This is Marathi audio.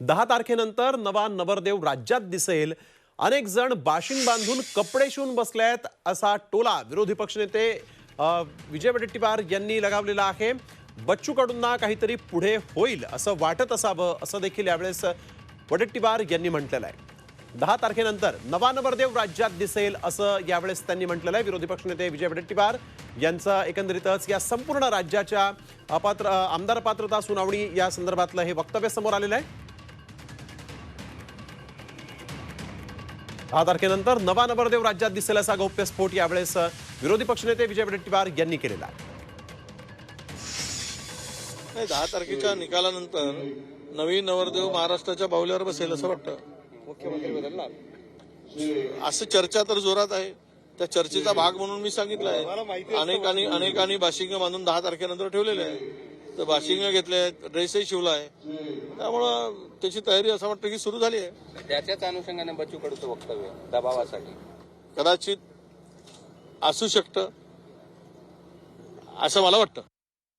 दहा तारखेनंतर नवा नवरदेव राज्यात दिसेल. अनेक जण बाशिंग बांधून कपडे शिवून बसल्यात असा टोला विरोधी पक्षनेते विजय वडेट्टीवार यांनी लगावलेला आहे. बच्चू कडूंना काहीतरी पुढे होईल असं वाटत असावं असं देखील यावेळेस वडेट्टीवार यांनी म्हटलेलं आहे. दहा तारखेनंतर नवा नवरदेव राज्यात दिसेल असं यावेळेस त्यांनी म्हटलेलं आहे. विरोधी पक्षनेते विजय वडेट्टीवार यांचं एकंदरीतच या संपूर्ण राज्याच्या अपात्र आमदार पात्रता सुनावणी या संदर्भातलं हे वक्तव्य समोर आलेलं आहे. दहा तारखेनंतर नवा नवरदेव राज्यात दिसेल असा गौप्यस्फोट यावेळेस विरोधी पक्षनेते विजय वडेट्टीवार यांनी केलेला आहे. नाही दहा तारखेच्या निकालानंतर नवीन नवरदेव महाराष्ट्राच्या बाहुल्यावर बसेल असं वाटतं. मुख्यमंत्री बदलणार. असं चर्चा तर जोरात आहे. त्या चर्चेचा भाग म्हणून मी सांगितलं आहे. अनेकांनी अनेकांनी बाशिंग बांधून दहा तारखेनंतर ठेवलेले आहे. तर बाशिंग घेतले ड्रेसही शिवला आहे. त्यामुळं त्याची तयारी असं वाटतं की सुरू झाली आहे. त्याच्याच अनुषंगाने बच्चू कडूचं वक्तव्य दबावासाठी. कदाचित असू शकतं असं मला वाटतं.